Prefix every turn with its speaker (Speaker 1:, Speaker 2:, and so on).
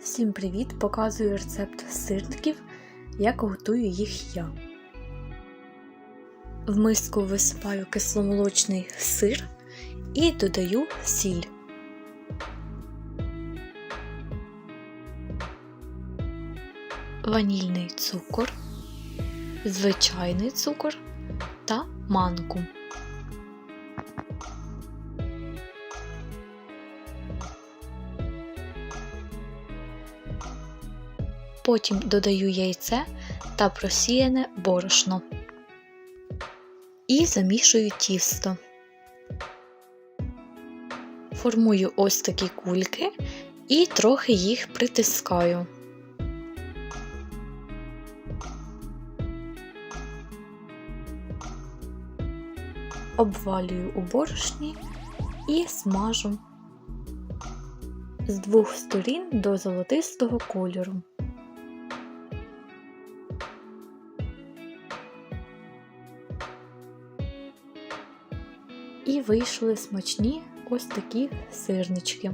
Speaker 1: Всім привіт! Показую рецепт сирників, як готую їх я. В миску висипаю кисломолочний сир і додаю сіль. Ванільний цукор, звичайний цукор та манку. Потім додаю яйце та просіяне борошно і замішую тісто. Формую ось такі кульки і трохи їх притискаю. Обвалюю у борошні і смажу з двох сторін до золотистого кольору. І вийшли смачні ось такі сирнички.